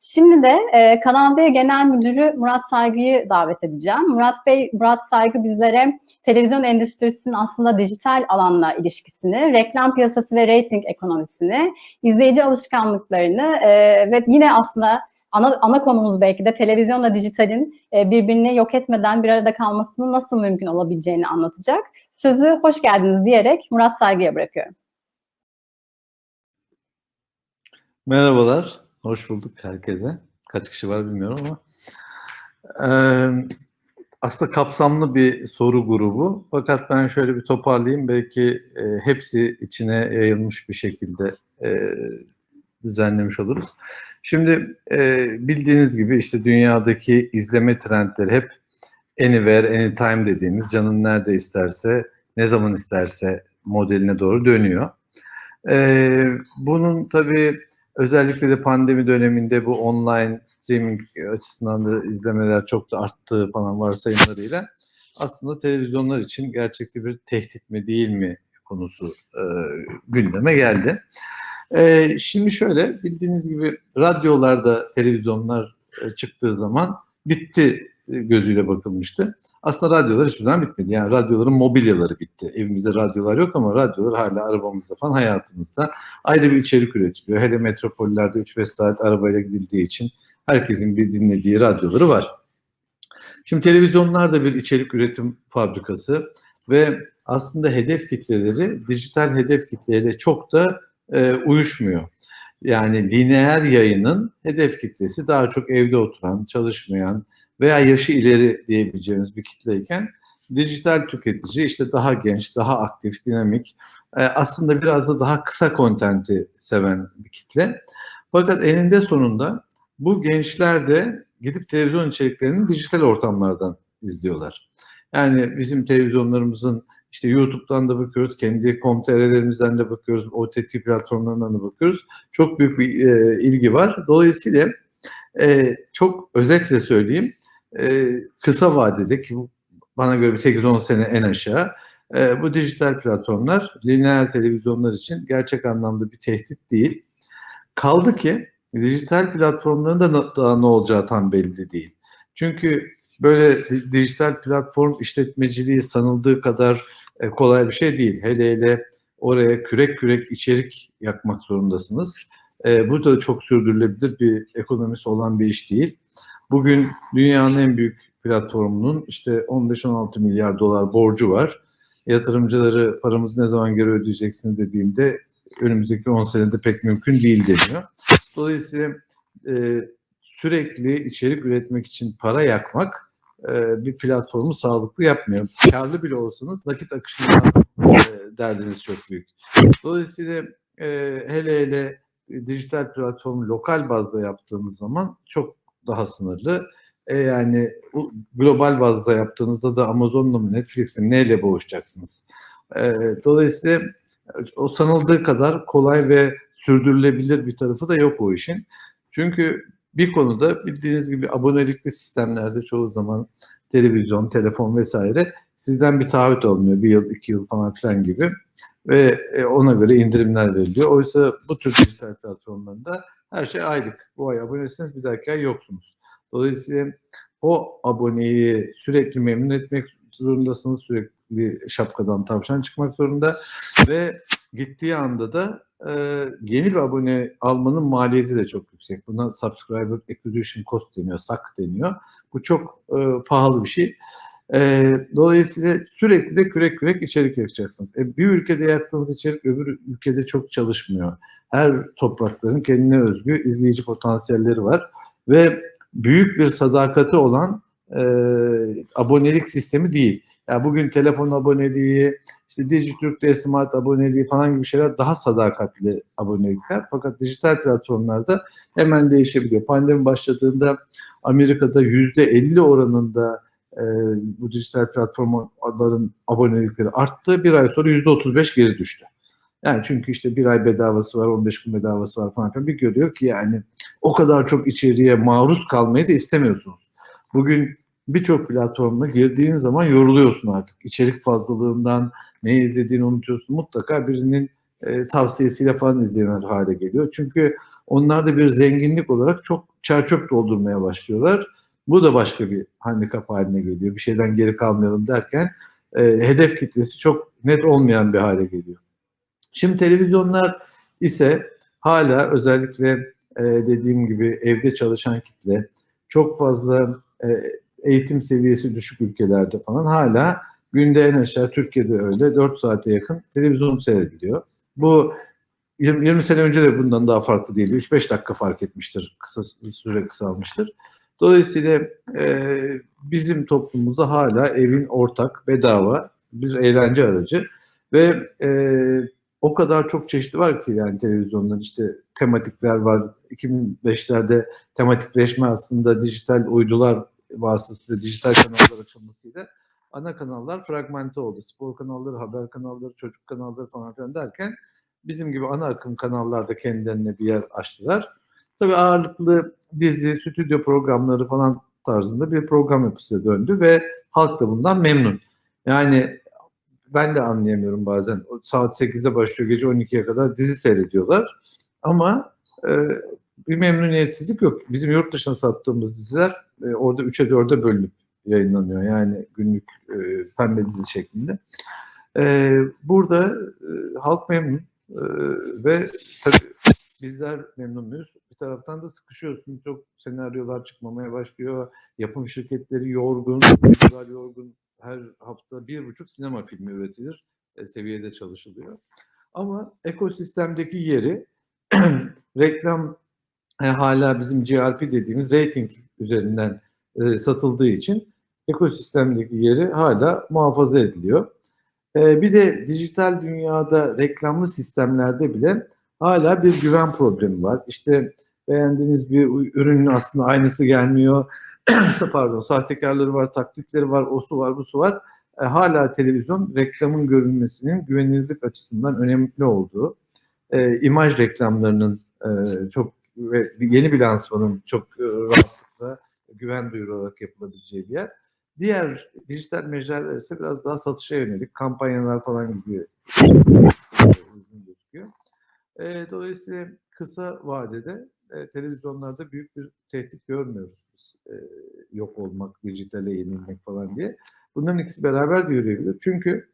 Şimdi de e, Kanal D Genel Müdürü Murat Saygı'yı davet edeceğim. Murat Bey, Murat Saygı bizlere televizyon endüstrisinin aslında dijital alanla ilişkisini, reklam piyasası ve rating ekonomisini, izleyici alışkanlıklarını e, ve yine aslında ana, ana konumuz belki de televizyonla dijitalin e, birbirini yok etmeden bir arada kalmasının nasıl mümkün olabileceğini anlatacak. Sözü hoş geldiniz diyerek Murat Saygı'ya bırakıyorum. Merhabalar, hoş bulduk herkese. Kaç kişi var bilmiyorum ama. Ee, aslında kapsamlı bir soru grubu. Fakat ben şöyle bir toparlayayım. Belki e, hepsi içine yayılmış bir şekilde e, düzenlemiş oluruz. Şimdi e, bildiğiniz gibi işte dünyadaki izleme trendleri hep anywhere, anytime dediğimiz canın nerede isterse, ne zaman isterse modeline doğru dönüyor. E, bunun tabii Özellikle de pandemi döneminde bu online streaming açısından da izlemeler çok da arttığı falan varsayımlarıyla aslında televizyonlar için gerçekte bir tehdit mi değil mi konusu e, gündeme geldi. E, şimdi şöyle bildiğiniz gibi radyolarda televizyonlar e, çıktığı zaman bitti gözüyle bakılmıştı. Aslında radyolar hiçbir zaman bitmedi. Yani radyoların mobilyaları bitti. Evimizde radyolar yok ama radyolar hala arabamızda falan hayatımızda. Ayrı bir içerik üretiliyor. Hele metropollerde 3-5 saat arabayla gidildiği için herkesin bir dinlediği radyoları var. Şimdi televizyonlar da bir içerik üretim fabrikası ve aslında hedef kitleleri dijital hedef kitleyle çok da e, uyuşmuyor. Yani lineer yayının hedef kitlesi daha çok evde oturan, çalışmayan, veya yaşı ileri diyebileceğimiz bir kitleyken dijital tüketici işte daha genç, daha aktif, dinamik, e, aslında biraz da daha kısa kontenti seven bir kitle. Fakat eninde sonunda bu gençler de gidip televizyon içeriklerini dijital ortamlardan izliyorlar. Yani bizim televizyonlarımızın işte YouTube'dan da bakıyoruz, kendi com.tr'lerimizden de bakıyoruz, OTT platformlarından da bakıyoruz. Çok büyük bir e, ilgi var. Dolayısıyla e, çok özetle söyleyeyim, e, kısa vadede ki bana göre bir 8-10 sene en aşağı e, bu dijital platformlar lineer televizyonlar için gerçek anlamda bir tehdit değil. Kaldı ki dijital platformların da daha ne olacağı tam belli değil. Çünkü böyle dijital platform işletmeciliği sanıldığı kadar e, kolay bir şey değil. Hele hele oraya kürek kürek içerik yakmak zorundasınız. E, bu da çok sürdürülebilir bir ekonomisi olan bir iş değil. Bugün dünyanın en büyük platformunun işte 15-16 milyar dolar borcu var. Yatırımcıları paramızı ne zaman geri ödeyeceksin dediğinde önümüzdeki 10 senede pek mümkün değil deniyor. Dolayısıyla e, sürekli içerik üretmek için para yakmak e, bir platformu sağlıklı yapmıyor. Karlı bile olsanız nakit akışından e, derdiniz çok büyük. Dolayısıyla e, hele hele dijital platformu lokal bazda yaptığımız zaman çok daha sınırlı. E yani global bazda yaptığınızda da Amazon'la mı Netflix'le neyle boğuşacaksınız? E, dolayısıyla o sanıldığı kadar kolay ve sürdürülebilir bir tarafı da yok o işin. Çünkü bir konuda bildiğiniz gibi abonelikli sistemlerde çoğu zaman televizyon, telefon vesaire sizden bir taahhüt alınıyor. Bir yıl, iki yıl falan filan gibi. Ve e, ona göre indirimler veriliyor. Oysa bu tür dijital platformlarında her şey aylık. Bu ay abonesiniz bir dahaki ay yoksunuz. Dolayısıyla o aboneyi sürekli memnun etmek zorundasınız. Sürekli şapkadan tavşan çıkmak zorunda ve gittiği anda da e, yeni bir abone almanın maliyeti de çok yüksek. Buna subscriber acquisition cost deniyor, SAC deniyor. Bu çok e, pahalı bir şey. E, dolayısıyla sürekli de kürek kürek içerik yapacaksınız. E, bir ülkede yaptığınız içerik öbür ülkede çok çalışmıyor. Her toprakların kendine özgü izleyici potansiyelleri var ve büyük bir sadakati olan e, abonelik sistemi değil. Yani bugün telefon aboneliği, işte Dijitürk'te smart aboneliği falan gibi şeyler daha sadakatli abonelikler. Fakat dijital platformlarda hemen değişebiliyor. Pandemi başladığında Amerika'da yüzde 50 oranında e, bu dijital platformların abonelikleri arttı. Bir ay sonra yüzde 35 geri düştü. Yani çünkü işte bir ay bedavası var, 15 gün bedavası var falan filan. Bir görüyor ki yani o kadar çok içeriğe maruz kalmayı da istemiyorsunuz. Bugün birçok platformuna girdiğin zaman yoruluyorsun artık. İçerik fazlalığından ne izlediğini unutuyorsun. Mutlaka birinin e, tavsiyesiyle falan izleyen hale geliyor. Çünkü Onlarda bir zenginlik olarak çok çerçöp doldurmaya başlıyorlar. Bu da başka bir handikap haline geliyor. Bir şeyden geri kalmayalım derken e, hedef kitlesi çok net olmayan bir hale geliyor. Şimdi televizyonlar ise hala özellikle e, dediğim gibi evde çalışan kitle, çok fazla e, eğitim seviyesi düşük ülkelerde falan hala günde en aşağı Türkiye'de öyle 4 saate yakın televizyon seyrediliyor. Bu 20, 20 sene önce de bundan daha farklı değil. 3-5 dakika fark etmiştir. Kısa süre kısalmıştır. Dolayısıyla e, bizim toplumumuzda hala evin ortak, bedava bir eğlence aracı ve e, o kadar çok çeşitli var ki yani televizyondan işte tematikler var. 2005'lerde tematikleşme aslında dijital uydular vasıtasıyla dijital kanallar açılmasıyla ana kanallar fragmente oldu. Spor kanalları, haber kanalları, çocuk kanalları falan filan derken bizim gibi ana akım kanallarda kendilerine bir yer açtılar. Tabii ağırlıklı dizi, stüdyo programları falan tarzında bir program yapısı döndü ve halk da bundan memnun. Yani ben de anlayamıyorum bazen. Saat 8'de başlıyor, gece 12'ye kadar dizi seyrediyorlar. Ama e, bir memnuniyetsizlik yok. Bizim yurt dışına sattığımız diziler e, orada 3'e 4'e bölünüp yayınlanıyor. Yani günlük e, pembe dizi şeklinde. E, burada e, halk memnun e, ve tabii bizler memnun muyuz? Bir taraftan da sıkışıyorsun. Çok senaryolar çıkmamaya başlıyor. Yapım şirketleri yorgun, yorgun. Her hafta bir buçuk sinema filmi üretilir. E, seviyede çalışılıyor. Ama ekosistemdeki yeri reklam e, hala bizim GRP dediğimiz rating üzerinden e, satıldığı için ekosistemdeki yeri hala muhafaza ediliyor. E, bir de dijital dünyada reklamlı sistemlerde bile hala bir güven problemi var. İşte beğendiğiniz bir ürünün aslında aynısı gelmiyor. Pardon, sahtekarları var, taklitleri var, osu var, busu var. E, hala televizyon reklamın görünmesinin güvenilirlik açısından önemli olduğu, e, imaj reklamlarının e, çok ve yeni bir lansmanın çok e, rahatlıkla güven duyurularak yapılabileceği bir yer. Diğer dijital mecralar ise biraz daha satışa yönelik kampanyalar falan gibi. E, dolayısıyla kısa vadede e, televizyonlarda büyük bir tehdit görmüyoruz biz. E, yok olmak, dijitale yenilmek falan diye. Bunların ikisi beraber de yürüyebilir. Çünkü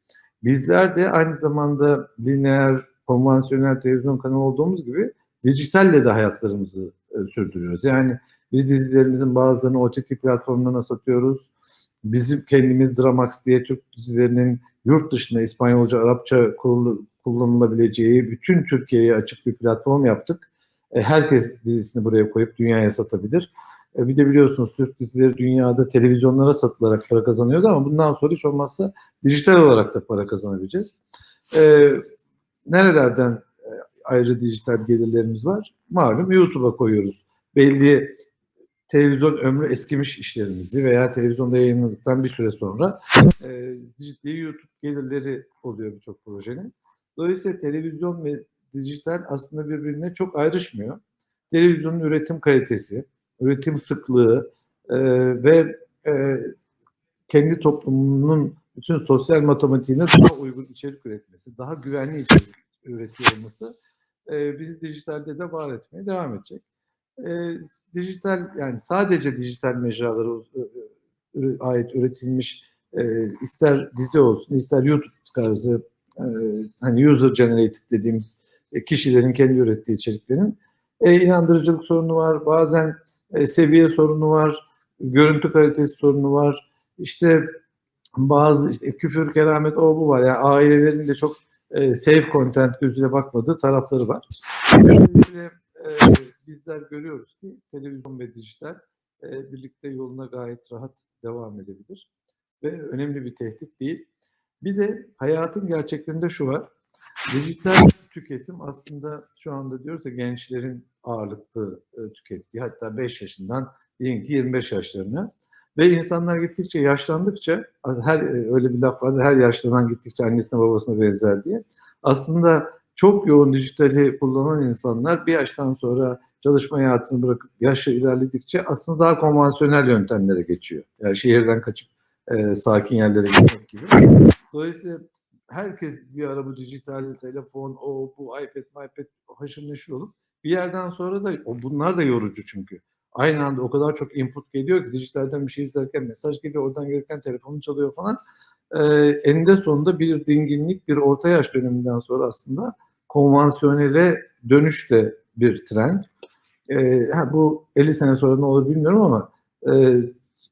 bizler de aynı zamanda lineer, konvansiyonel televizyon kanalı olduğumuz gibi dijitalle de hayatlarımızı e, sürdürüyoruz. Yani biz dizilerimizin bazılarını OTT platformlarına satıyoruz. Bizim kendimiz Dramax diye Türk dizilerinin yurt dışında İspanyolca, Arapça kullanılabileceği bütün Türkiye'ye açık bir platform yaptık. E, herkes dizisini buraya koyup dünyaya satabilir. E, bir de biliyorsunuz Türk dizileri dünyada televizyonlara satılarak para kazanıyordu ama bundan sonra hiç olmazsa dijital olarak da para kazanabileceğiz. E, nerelerden e, ayrıca dijital gelirlerimiz var? Malum YouTube'a koyuyoruz. Belli televizyon ömrü eskimiş işlerimizi veya televizyonda yayınladıktan bir süre sonra e, ciddi YouTube gelirleri oluyor birçok projenin. Dolayısıyla televizyon ve dijital aslında birbirine çok ayrışmıyor. Televizyonun üretim kalitesi, üretim sıklığı e, ve e, kendi toplumunun bütün sosyal matematiğine daha uygun içerik üretmesi, daha güvenli içerik üretiyor olması e, bizi dijitalde de var etmeye devam edecek. E, dijital yani sadece dijital mecralara ait üretilmiş e, ister dizi olsun, ister YouTube tarzı e, hani user generated dediğimiz e, kişilerin kendi ürettiği içeriklerin e, inandırıcılık sorunu var, bazen e, seviye sorunu var, görüntü kalitesi sorunu var. İşte bazı işte küfür, keramet o bu var. Yani ailelerin de çok e, safe content gözüyle bakmadığı tarafları var. Bizler görüyoruz ki televizyon ve dijital e, birlikte yoluna gayet rahat devam edebilir. Ve önemli bir tehdit değil. Bir de hayatın gerçeklerinde şu var. Dijital tüketim aslında şu anda diyoruz ya gençlerin ağırlıklı e, tükettiği hatta 5 yaşından diyelim ki 25 yaşlarına ve insanlar gittikçe yaşlandıkça her e, öyle bir laf vardır her yaşlanan gittikçe annesine babasına benzer diye. Aslında çok yoğun dijitali kullanan insanlar bir yaştan sonra çalışma hayatını bırakıp yaşı ilerledikçe aslında daha konvansiyonel yöntemlere geçiyor. Yani şehirden kaçıp e, sakin yerlere gitmek gibi. Dolayısıyla herkes bir ara bu dijital telefon, o bu iPad, iPad haşır neşir olup Bir yerden sonra da o- bunlar da yorucu çünkü. Aynı anda o kadar çok input geliyor ki dijitalden bir şey izlerken mesaj geliyor, oradan gelirken telefonun çalıyor falan. Ee, eninde sonunda bir dinginlik, bir orta yaş döneminden sonra aslında konvansiyonele dönüş de bir trend. Ha, bu 50 sene sonra ne olur bilmiyorum ama e,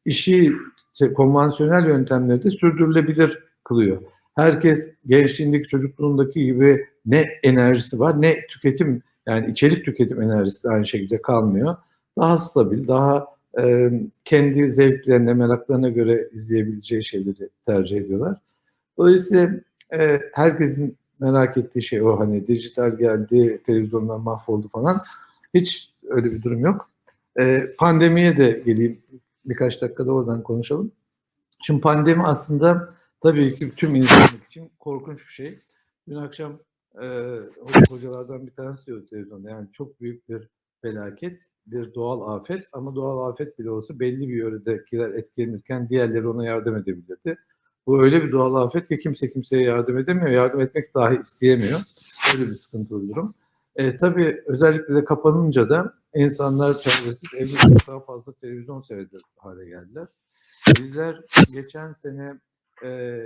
işi şey, konvansiyonel yöntemleri de sürdürülebilir kılıyor. Herkes gençliğindeki, çocukluğundaki gibi ne enerjisi var ne tüketim yani içerik tüketim enerjisi aynı şekilde kalmıyor. Daha stabil, daha e, kendi zevklerine, meraklarına göre izleyebileceği şeyleri tercih ediyorlar. Dolayısıyla e, herkesin merak ettiği şey o hani dijital geldi, televizyonlar mahvoldu falan. Hiç öyle bir durum yok. E, pandemiye de geleyim. Birkaç dakikada oradan konuşalım. Şimdi pandemi aslında tabii ki tüm insanlık için korkunç bir şey. Dün akşam e, hocalardan bir tanesi diyordu televizyonda. Yani çok büyük bir felaket, bir doğal afet ama doğal afet bile olsa belli bir yöredekiler etkilenirken diğerleri ona yardım edebilirdi. Bu öyle bir doğal afet ki kimse kimseye yardım edemiyor, yardım etmek dahi isteyemiyor. Öyle bir sıkıntılı durum. E, tabii özellikle de kapanınca da insanlar çaresiz evde çok daha fazla televizyon seyreder hale geldiler. Bizler geçen sene e,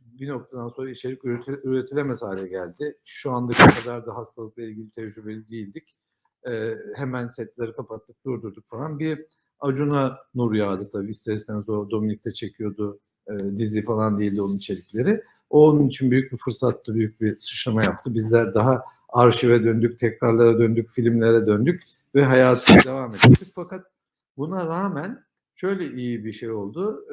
bir noktadan sonra içerik üreti- üretilemez hale geldi. Şu andaki kadar da hastalıkla ilgili tecrübeli değildik. E, hemen setleri kapattık, durdurduk falan. Bir Acun'a nur yağdı tabii. İster istemez o Dominik'te çekiyordu. E, dizi falan değildi onun içerikleri. O onun için büyük bir fırsattı, büyük bir sıçrama yaptı. Bizler daha arşive döndük, tekrarlara döndük, filmlere döndük ve hayatı devam ettik. Fakat buna rağmen şöyle iyi bir şey oldu.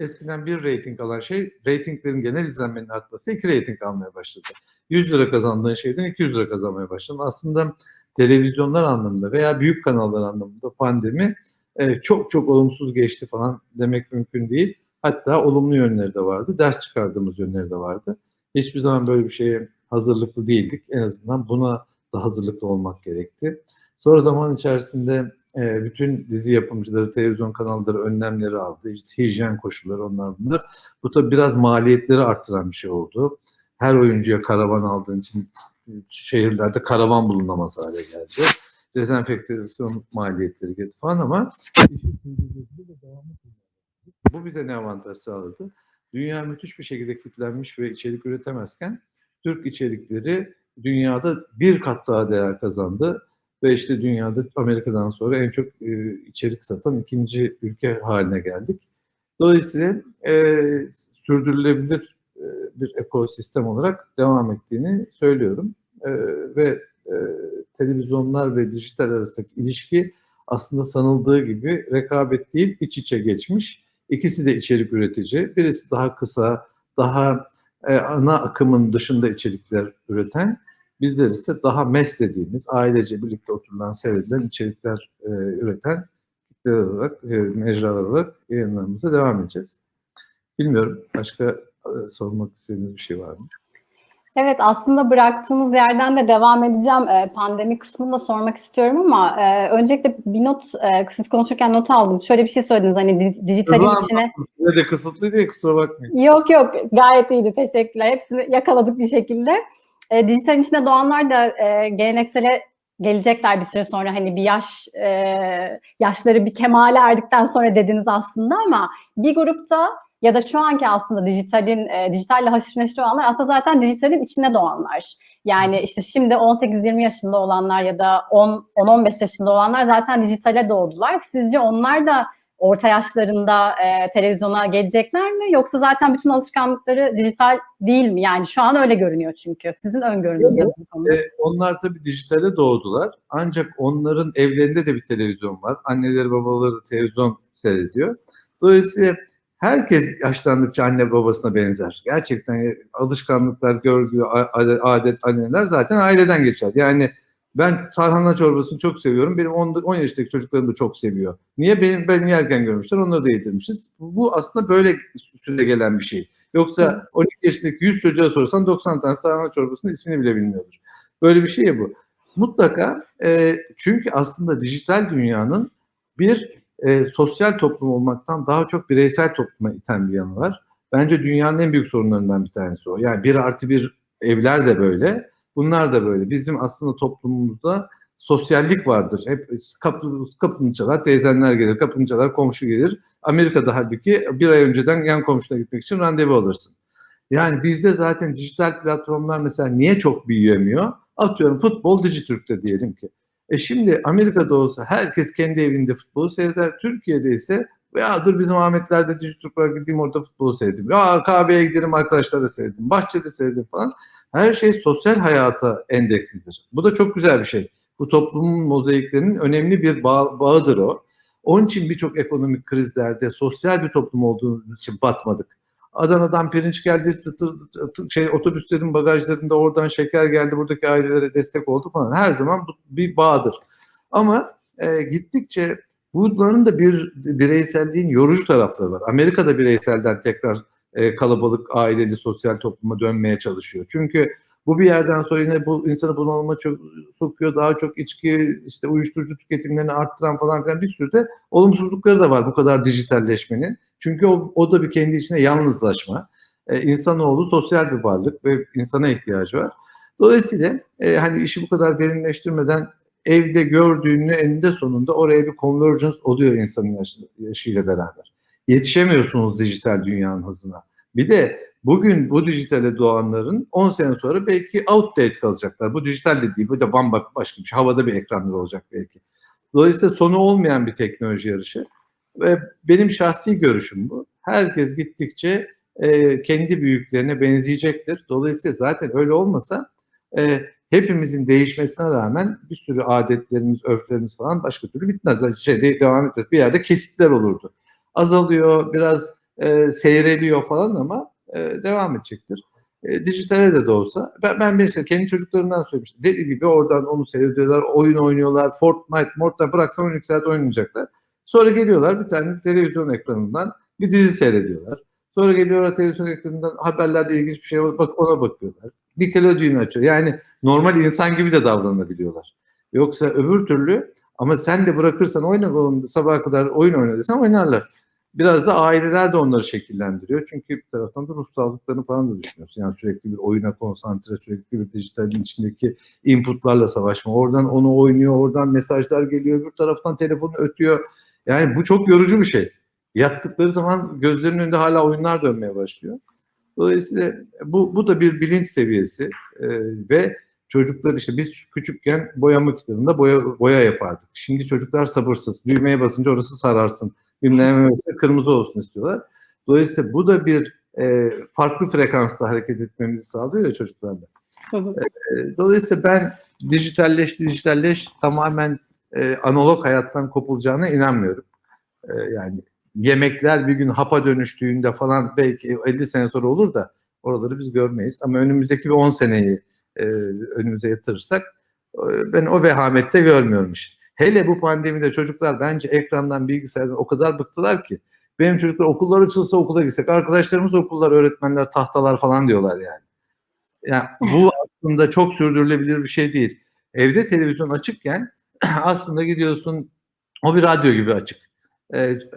Eskiden bir rating alan şey, ratinglerin genel izlenmenin artması iki rating almaya başladı. 100 lira kazandığın şeyden 200 lira kazanmaya başladın. Aslında televizyonlar anlamında veya büyük kanallar anlamında pandemi e, çok çok olumsuz geçti falan demek mümkün değil. Hatta olumlu yönleri de vardı, ders çıkardığımız yönleri de vardı. Hiçbir zaman böyle bir şeye hazırlıklı değildik. En azından buna da hazırlıklı olmak gerekti. Sonra zaman içerisinde e, bütün dizi yapımcıları, televizyon kanalları önlemleri aldı. İşte hijyen koşulları onlar bunlar. Bu da biraz maliyetleri arttıran bir şey oldu. Her oyuncuya karavan aldığın için şehirlerde karavan bulunamaz hale geldi. Dezenfektasyon maliyetleri geldi falan ama bu bize ne avantaj sağladı? Dünya müthiş bir şekilde kilitlenmiş ve içerik üretemezken Türk içerikleri dünyada bir kat daha değer kazandı ve işte dünyada Amerika'dan sonra en çok e, içerik satan ikinci ülke haline geldik. Dolayısıyla e, sürdürülebilir e, bir ekosistem olarak devam ettiğini söylüyorum. E, ve e, televizyonlar ve dijital arasındaki ilişki aslında sanıldığı gibi rekabet değil, iç içe geçmiş. İkisi de içerik üretici. Birisi daha kısa, daha e, ana akımın dışında içerikler üreten, bizler ise daha mes dediğimiz, ailece birlikte oturulan, seyredilen içerikler e, üreten kitleler olarak, e, mecralar olarak yayınlarımıza devam edeceğiz. Bilmiyorum, başka sormak istediğiniz bir şey var mı? Evet aslında bıraktığımız yerden de devam edeceğim. Ee, pandemi kısmını da sormak istiyorum ama e, öncelikle bir not, e, siz konuşurken not aldım. Şöyle bir şey söylediniz hani di- dijitalin Hızlı içine. Size de kısıtlıydı ya kusura bakmayın. Yok yok gayet iyiydi teşekkürler. Hepsini yakaladık bir şekilde. E, dijitalin içinde doğanlar da e, geleneksele gelecekler bir süre sonra hani bir yaş e, yaşları bir kemale erdikten sonra dediniz aslında ama bir grupta ya da şu anki aslında dijitalin e, dijitalle haşır neşir olanlar aslında zaten dijitalin içinde doğanlar. Yani işte şimdi 18-20 yaşında olanlar ya da 10-15 yaşında olanlar zaten dijitale doğdular. Sizce onlar da orta yaşlarında e, televizyona gelecekler mi? Yoksa zaten bütün alışkanlıkları dijital değil mi? Yani şu an öyle görünüyor çünkü. Sizin öngörünüz Evet. ne? E, onlar tabii dijitale doğdular. Ancak onların evlerinde de bir televizyon var. Anneleri babaları da televizyon seyrediyor. Dolayısıyla herkes yaşlandıkça anne babasına benzer. Gerçekten e, alışkanlıklar, görgü, adet, anneler zaten aileden geçer. Yani ben tarhana çorbasını çok seviyorum. Benim 10, 10 yaşındaki çocuklarım da çok seviyor. Niye? Benim, benim yerken görmüşler, onları da yedirmişiz. Bu, aslında böyle süre gelen bir şey. Yoksa 12 yaşındaki 100 çocuğa sorsan 90 tanesi tarhana çorbasının ismini bile bilmiyordur. Böyle bir şey bu. Mutlaka e, çünkü aslında dijital dünyanın bir e, sosyal toplum olmaktan daha çok bireysel topluma iten bir yanı var. Bence dünyanın en büyük sorunlarından bir tanesi o. Yani bir artı bir evler de böyle, bunlar da böyle. Bizim aslında toplumumuzda sosyallik vardır. Hep kapı, kapını çalar, teyzenler gelir, kapını çalar, komşu gelir. Amerika'da halbuki bir ay önceden yan komşuna gitmek için randevu alırsın. Yani bizde zaten dijital platformlar mesela niye çok büyüyemiyor? Atıyorum futbol Dijitürk'te diyelim ki. E şimdi Amerika'da olsa herkes kendi evinde futbolu seyreder. Türkiye'de ise ya dur bizim Ahmetler'de Dijitürk var gideyim orada futbolu seyredeyim. Ya kahveye gidelim arkadaşlarla seyredeyim. Bahçede seyredeyim falan. Her şey sosyal hayata endekslidir. Bu da çok güzel bir şey. Bu toplumun mozaiklerinin önemli bir bağ, bağıdır o. Onun için birçok ekonomik krizlerde sosyal bir toplum olduğumuz için batmadık. Adana'dan pirinç geldi, tı, tı, tı, şey otobüslerin bagajlarında oradan şeker geldi, buradaki ailelere destek oldu falan. Her zaman bu bir bağdır. Ama e, gittikçe bunların da bir bireyselliğin yorucu tarafları var. Amerika'da bireyselden tekrar e, kalabalık, aileli, sosyal topluma dönmeye çalışıyor. Çünkü bu bir yerden sonra yine bu insanı bunalıma çok sokuyor. Daha çok içki, işte uyuşturucu tüketimlerini arttıran falan filan bir sürü de olumsuzlukları da var bu kadar dijitalleşmenin. Çünkü o, o da bir kendi içine yalnızlaşma. Ee, insanoğlu sosyal bir varlık ve insana ihtiyacı var. Dolayısıyla e, hani işi bu kadar derinleştirmeden evde gördüğünü eninde sonunda oraya bir convergence oluyor insanın yaşı, yaşıyla beraber. Yetişemiyorsunuz dijital dünyanın hızına. Bir de bugün bu dijitale doğanların 10 sene sonra belki outdate kalacaklar. Bu dijital de değil, bu da bambaşka bir şey. Havada bir ekranlar olacak belki. Dolayısıyla sonu olmayan bir teknoloji yarışı. Ve benim şahsi görüşüm bu. Herkes gittikçe e, kendi büyüklerine benzeyecektir. Dolayısıyla zaten öyle olmasa e, hepimizin değişmesine rağmen bir sürü adetlerimiz, örflerimiz falan başka türlü bitmez. Şey, devam etmez. Bir yerde kesitler olurdu. Azalıyor, biraz e, seyreliyor falan ama e, devam edecektir. E, dijitale de de olsa. Ben, ben mesela kendi çocuklarımdan söylemiştim. Deli gibi oradan onu seyrediyorlar, oyun oynuyorlar. Fortnite, Mortnite bıraksam 12 saat oynayacaklar. Sonra geliyorlar bir tane televizyon ekranından bir dizi seyrediyorlar. Sonra geliyorlar televizyon ekranından haberlerde ilginç bir şey bak ona bakıyorlar. Nickelodeon açıyor. Yani normal insan gibi de davranabiliyorlar. Yoksa öbür türlü ama sen de bırakırsan oyna sabaha kadar oyun oyna desen oynarlar. Biraz da aileler de onları şekillendiriyor. Çünkü bir taraftan da ruh sağlıklarını falan da düşünüyorsun. Yani sürekli bir oyuna konsantre, sürekli bir dijitalin içindeki inputlarla savaşma. Oradan onu oynuyor, oradan mesajlar geliyor, bir taraftan telefonu ötüyor. Yani bu çok yorucu bir şey. Yattıkları zaman gözlerinin önünde hala oyunlar dönmeye başlıyor. Dolayısıyla bu, bu da bir bilinç seviyesi ee, ve çocuklar işte biz küçükken boyama kitabında boya, boya yapardık. Şimdi çocuklar sabırsız. Düğmeye basınca orası sararsın. Bilmem kırmızı olsun istiyorlar. Dolayısıyla bu da bir e, farklı frekansta hareket etmemizi sağlıyor ya çocuklarla. E, dolayısıyla ben dijitalleş dijitalleş tamamen e, analog hayattan kopulacağına inanmıyorum. E, yani yemekler bir gün hapa dönüştüğünde falan belki 50 sene sonra olur da oraları biz görmeyiz. Ama önümüzdeki bir 10 seneyi e, önümüze yatırırsak e, ben o vehamette görmüyorum işi. Hele bu pandemide çocuklar bence ekrandan, bilgisayardan o kadar bıktılar ki. Benim çocuklar okullar açılsa okula gitsek. Arkadaşlarımız okullar, öğretmenler, tahtalar falan diyorlar yani. Yani bu aslında çok sürdürülebilir bir şey değil. Evde televizyon açıkken aslında gidiyorsun o bir radyo gibi açık.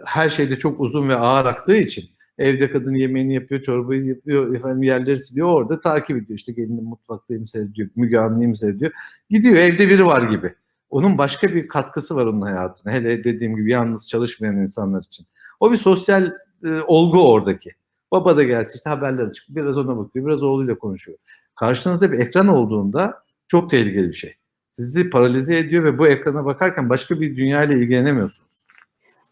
Her şeyde çok uzun ve ağır aktığı için evde kadın yemeğini yapıyor, çorbayı yapıyor, efendim yerleri siliyor, orada takip ediyor. İşte gelinin mutfaktayım seyrediyor, Müge Anlı'yı seyrediyor. Gidiyor evde biri var gibi onun başka bir katkısı var onun hayatına. Hele dediğim gibi yalnız çalışmayan insanlar için. O bir sosyal e, olgu oradaki. Baba da gelsin işte haberler açık. Biraz ona bakıyor, biraz oğluyla konuşuyor. Karşınızda bir ekran olduğunda çok tehlikeli bir şey. Sizi paralize ediyor ve bu ekrana bakarken başka bir dünya ile ilgilenemiyorsunuz.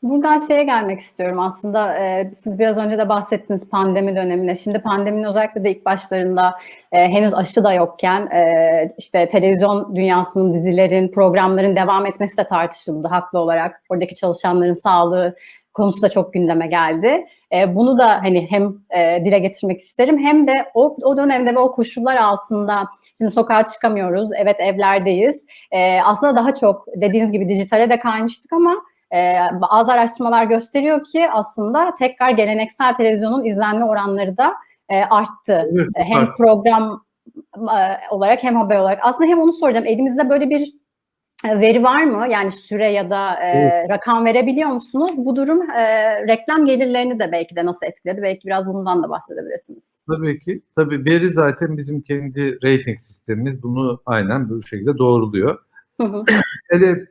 Buradan şeye gelmek istiyorum aslında e, siz biraz önce de bahsettiniz pandemi dönemine. Şimdi pandeminin özellikle de ilk başlarında e, henüz aşı da yokken e, işte televizyon dünyasının dizilerin, programların devam etmesi de tartışıldı haklı olarak. Oradaki çalışanların sağlığı konusu da çok gündeme geldi. E, bunu da hani hem e, dile getirmek isterim hem de o, o dönemde ve o koşullar altında şimdi sokağa çıkamıyoruz, evet evlerdeyiz. E, aslında daha çok dediğiniz gibi dijitale de kaymıştık ama e, bazı araştırmalar gösteriyor ki aslında tekrar geleneksel televizyonun izlenme oranları da e, arttı. Evet, e, hem arttı. program e, olarak hem haber olarak. Aslında hem onu soracağım. Elimizde böyle bir veri var mı? Yani süre ya da e, Evet. rakam verebiliyor musunuz? Bu durum e, reklam gelirlerini de belki de nasıl etkiledi? Belki biraz bundan da bahsedebilirsiniz. Tabii ki. Tabii veri zaten bizim kendi rating sistemimiz bunu aynen bu şekilde doğruluyor. Hı hı. Hele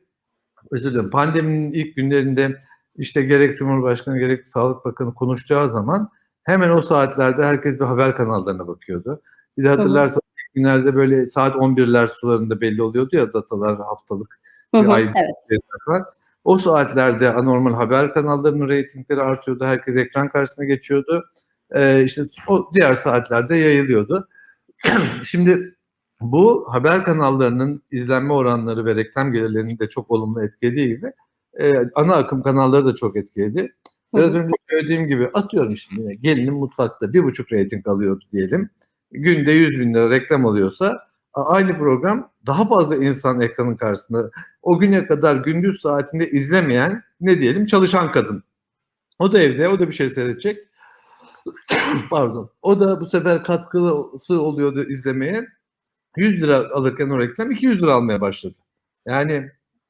özür dilerim pandeminin ilk günlerinde işte gerek Cumhurbaşkanı gerek Sağlık Bakanı konuşacağı zaman hemen o saatlerde herkes bir haber kanallarına bakıyordu. Bir de hatırlarsanız ilk günlerde böyle saat 11'ler sularında belli oluyordu ya datalar haftalık bir ay evet. falan. O saatlerde anormal haber kanallarının reytingleri artıyordu. Herkes ekran karşısına geçiyordu. Ee, işte o diğer saatlerde yayılıyordu. Şimdi bu haber kanallarının izlenme oranları ve reklam gelirlerini de çok olumlu etkilediği gibi e, ana akım kanalları da çok etkiledi. Biraz önce söylediğim gibi atıyorum şimdi yine gelinin mutfakta bir buçuk reyting alıyordu diyelim. Günde 100 bin lira reklam alıyorsa aynı program daha fazla insan ekranın karşısında o güne kadar gündüz saatinde izlemeyen ne diyelim çalışan kadın. O da evde, o da bir şey seyredecek. Pardon. O da bu sefer katkısı oluyordu izlemeye. 100 lira alırken o reklam 200 lira almaya başladı. Yani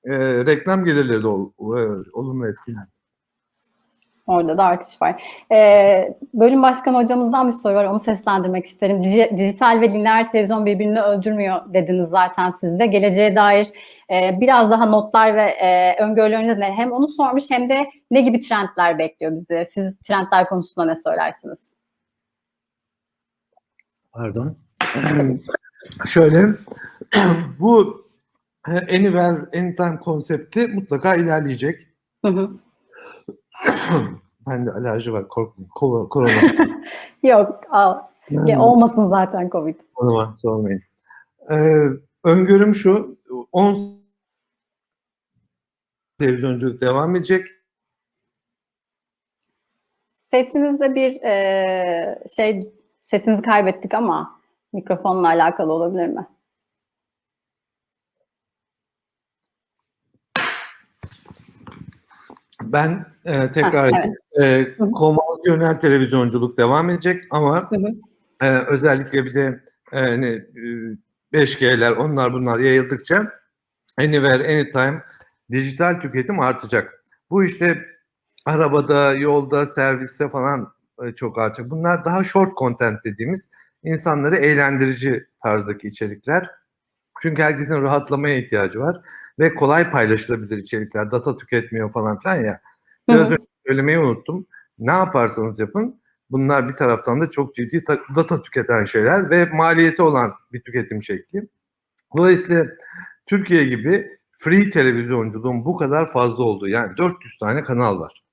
e, reklam gelirleri de ol, e, olumlu etkilendi. Orada da artış var. Ee, bölüm başkanı hocamızdan bir soru var. Onu seslendirmek isterim. Dij- dijital ve lineer televizyon birbirini öldürmüyor dediniz zaten siz de. Geleceğe dair e, biraz daha notlar ve e, öngörüleriniz ne? Hem onu sormuş hem de ne gibi trendler bekliyor bizi? Siz trendler konusunda ne söylersiniz? Pardon. Şöyle bu e, Anywhere Anytime konsepti mutlaka ilerleyecek. Hı hı. Bende alerji var korkmayın. Ko- Korona. Yok, al. Ya, olmasın zaten Covid. Korona sormayın. Ee, öngörüm şu. 10 televizyonculuk devam edecek. Sesinizde bir e, şey, sesinizi kaybettik ama mikrofonla alakalı olabilir mi? Ben e, tekrar Ha, evet. e, konvansiyonel televizyonculuk devam edecek ama Hı hı. e, özellikle bir de e, hani, e, 5G'ler onlar bunlar yayıldıkça anywhere anytime dijital tüketim artacak. Bu işte arabada, yolda, serviste falan e, çok artacak. Bunlar daha short content dediğimiz insanları eğlendirici tarzdaki içerikler. Çünkü herkesin rahatlamaya ihtiyacı var ve kolay paylaşılabilir içerikler. Data tüketmiyor falan filan ya. Biraz hı. önce söylemeyi unuttum. Ne yaparsanız yapın bunlar bir taraftan da çok ciddi ta- data tüketen şeyler ve maliyeti olan bir tüketim şekli. Dolayısıyla Türkiye gibi free televizyonculuğun bu kadar fazla olduğu yani 400 tane kanal var.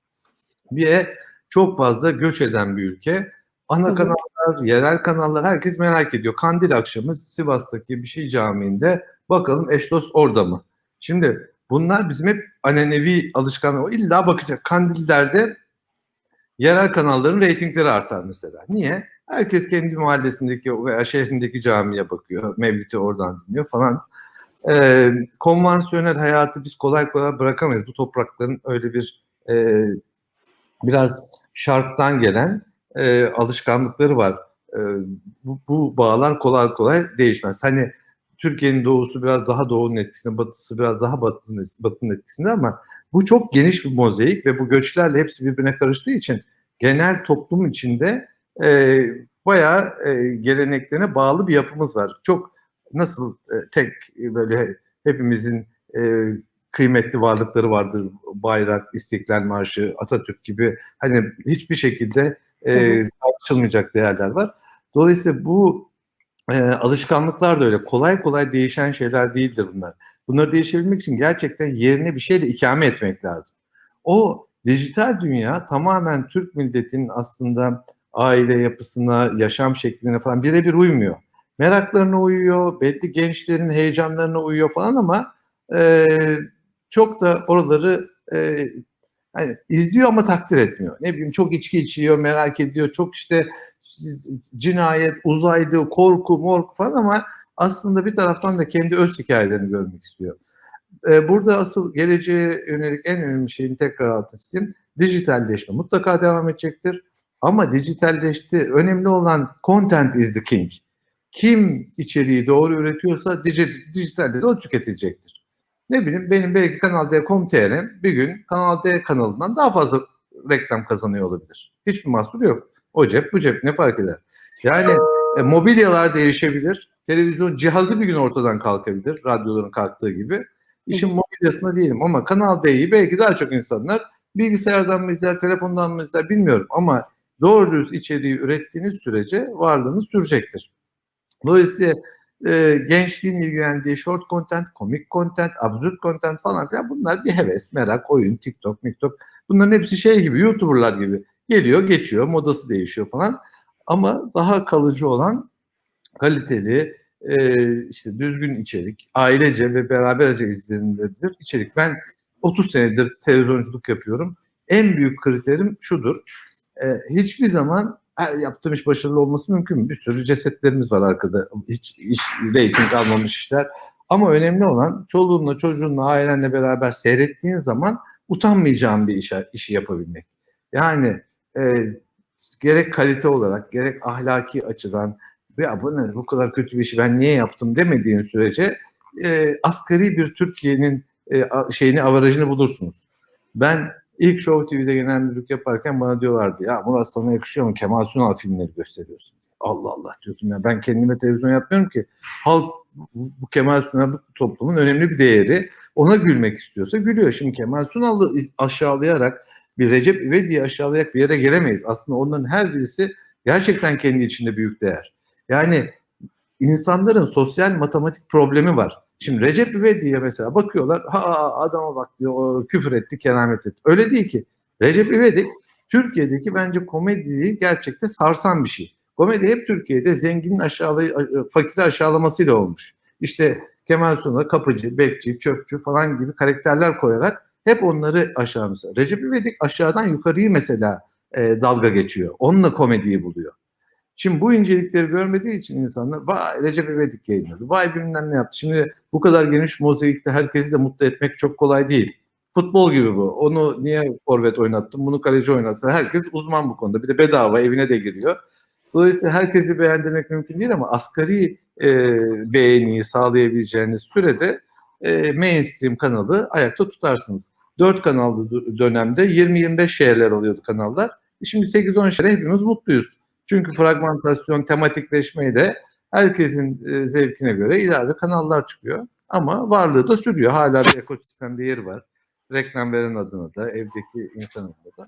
Bir de çok fazla göç eden bir ülke. Ana kanallar, yerel kanallar herkes merak ediyor. Kandil akşamı Sivas'taki bir şey camiinde bakalım eş dost orada mı? Şimdi bunlar bizim hep anenevi alışkanlık. O illa bakacak. Kandillerde yerel kanalların reytingleri artar mesela. Niye? Herkes kendi mahallesindeki veya şehrindeki camiye bakıyor. Mevlüt'ü oradan dinliyor falan. Ee, konvansiyonel hayatı biz kolay kolay bırakamayız. Bu toprakların öyle bir e, biraz şarktan gelen e, alışkanlıkları var. E, bu, bu bağlar kolay kolay değişmez. Hani Türkiye'nin doğusu biraz daha doğunun etkisinde, batısı biraz daha batının, batının etkisinde ama bu çok geniş bir mozaik ve bu göçlerle hepsi birbirine karıştığı için genel toplum içinde e, bayağı e, geleneklerine bağlı bir yapımız var. Çok nasıl e, tek e, böyle hepimizin e, kıymetli varlıkları vardır. Bayrak, İstiklal Marşı, Atatürk gibi hani hiçbir şekilde e, tartışılmayacak değerler var. Dolayısıyla bu e, alışkanlıklar da öyle. Kolay kolay değişen şeyler değildir bunlar. Bunları değişebilmek için gerçekten yerine bir şeyle ikame etmek lazım. O dijital dünya tamamen Türk milletinin aslında aile yapısına, yaşam şekline falan birebir uymuyor. Meraklarına uyuyor, belli gençlerin heyecanlarına uyuyor falan ama e, çok da oraları e, hani izliyor ama takdir etmiyor. Ne bileyim çok içki içiyor, merak ediyor. Çok işte cinayet, uzaylı, korku, morku falan ama aslında bir taraftan da kendi öz hikayelerini görmek istiyor. Ee, burada asıl geleceğe yönelik en önemli şeyin tekrar altını çizeyim. Dijitalleşme mutlaka devam edecektir. Ama dijitalleşti. Önemli olan content is the king. Kim içeriği doğru üretiyorsa dij- dijitalde de o tüketilecektir. Ne bileyim benim belki Kanal D.com.tr'm bir gün Kanal D kanalından daha fazla reklam kazanıyor olabilir. Hiçbir mahsur yok. O cep bu cep ne fark eder? Yani E, mobilyalar değişebilir. Televizyon cihazı bir gün ortadan kalkabilir. Radyoların kalktığı gibi. İşin mobilyasında değilim ama Kanal D'yi belki daha çok insanlar bilgisayardan mı izler, telefondan mı izler bilmiyorum ama doğru düz içeriği ürettiğiniz sürece varlığınız sürecektir. Dolayısıyla e, gençliğin ilgilendiği short content, komik content, absürt content falan filan bunlar bir heves, merak, oyun, TikTok, TikTok. Bunların hepsi şey gibi, YouTuber'lar gibi. Geliyor, geçiyor, modası değişiyor falan. Ama daha kalıcı olan kaliteli, e, işte düzgün içerik, ailece ve beraberce izlenilebilir içerik. Ben 30 senedir televizyonculuk yapıyorum. En büyük kriterim şudur. E, hiçbir zaman her yaptığım iş başarılı olması mümkün mü? Bir sürü cesetlerimiz var arkada. Hiç iş, reyting almamış işler. Ama önemli olan çoluğunla, çocuğunla, ailenle beraber seyrettiğin zaman utanmayacağın bir iş, işi yapabilmek. Yani e, gerek kalite olarak, gerek ahlaki açıdan ya bu ne bu kadar kötü bir işi ben niye yaptım demediğin sürece e, asgari bir Türkiye'nin e, şeyini avarajını bulursunuz. Ben ilk Show TV'de genel müdürlük yaparken bana diyorlardı ya Murat sana yakışıyor mu Kemal Sunal filmleri gösteriyorsun. Allah Allah diyordum ya ben kendime televizyon yapmıyorum ki. Halk bu, Kemal Sunal bu toplumun önemli bir değeri. Ona gülmek istiyorsa gülüyor. Şimdi Kemal Sunal'ı aşağılayarak bir Recep İvedik'i aşağılayarak bir yere gelemeyiz. Aslında onların her birisi gerçekten kendi içinde büyük değer. Yani insanların sosyal matematik problemi var. Şimdi Recep İvedik'e mesela bakıyorlar, ha adama bak diyor, küfür etti, keramet etti. Öyle değil ki. Recep İvedik Türkiye'deki bence komediyi gerçekten sarsan bir şey. Komedi hep Türkiye'de zenginin aşağılay fakiri aşağılamasıyla olmuş. İşte Kemal Sunal kapıcı, bekçi, çöpçü falan gibi karakterler koyarak hep onları aşağılamış. Recep İvedik aşağıdan yukarıyı mesela e, dalga geçiyor. Onunla komediyi buluyor. Şimdi bu incelikleri görmediği için insanlar vay Recep İvedik yayınladı. Vay bilmem ne yaptı. Şimdi bu kadar geniş mozaikte herkesi de mutlu etmek çok kolay değil. Futbol gibi bu. Onu niye forvet oynattın, bunu kaleci oynatsın. Herkes uzman bu konuda. Bir de bedava evine de giriyor. Dolayısıyla herkesi beğendirmek mümkün değil ama asgari e, beğeniyi sağlayabileceğiniz sürede e, mainstream kanalı ayakta tutarsınız. 4 kanallı dönemde 20-25 şehirler alıyordu kanallar. Şimdi 8-10 şehre hepimiz mutluyuz. Çünkü fragmentasyon, tematikleşmeyi de herkesin e, zevkine göre ilave kanallar çıkıyor. Ama varlığı da sürüyor. Hala bir ekosistemde yeri var. Reklam veren adına da, evdeki insan adına da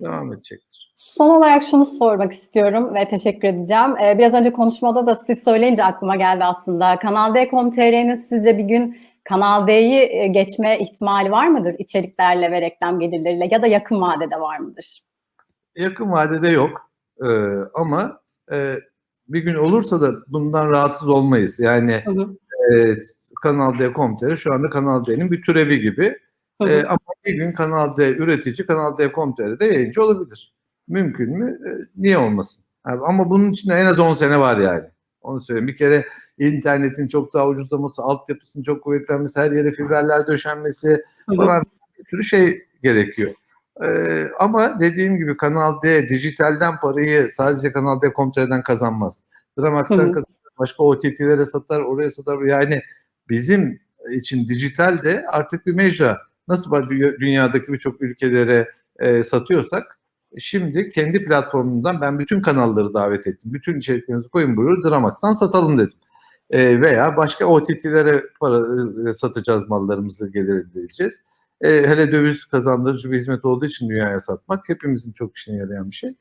devam edecektir. Son olarak şunu sormak istiyorum ve teşekkür edeceğim. Ee, biraz önce konuşmada da siz söyleyince aklıma geldi aslında. Kanal D.com.tr'nin sizce bir gün Kanal D'yi e, geçme ihtimali var mıdır? İçeriklerle ve reklam gelirleriyle ya da yakın vadede var mıdır? Yakın vadede yok. Ee, ama e, bir gün olursa da bundan rahatsız olmayız. Yani hı. e, Kanal D.com.tr şu anda Kanal D'nin bir türevi gibi. E, ama bir gün Kanal D üretici Kanal D.com.tr'de yayıncı olabilir. Mümkün mü? E, niye olmasın? Yani ama bunun için de en az 10 sene var yani. Onu söyleyeyim. Bir kere internetin çok daha ucuzlaması, altyapısının çok kuvvetlenmesi, her yere fiberler döşenmesi falan bir sürü şey gerekiyor. Ee, ama dediğim gibi Kanal D dijitalden parayı sadece Kanal D.com.tr'den kazanmaz. Dramax'tan kazanır, başka OTT'lere satar, oraya satar. Yani bizim için dijital de artık bir mecra. Nasıl dü- dünyadaki birçok ülkelere e, satıyorsak şimdi kendi platformundan ben bütün kanalları davet ettim. Bütün içeriklerinizi koyun buyur Dramax'tan satalım dedim. E, veya başka OTT'lere para e, satacağız mallarımızı gelir elde edeceğiz. E, hele döviz kazandırıcı bir hizmet olduğu için dünyaya satmak hepimizin çok işine yarayan bir şey.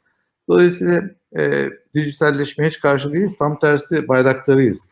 Dolayısıyla e, dijitalleşmeye hiç karşı değiliz. Tam tersi bayraktarıyız.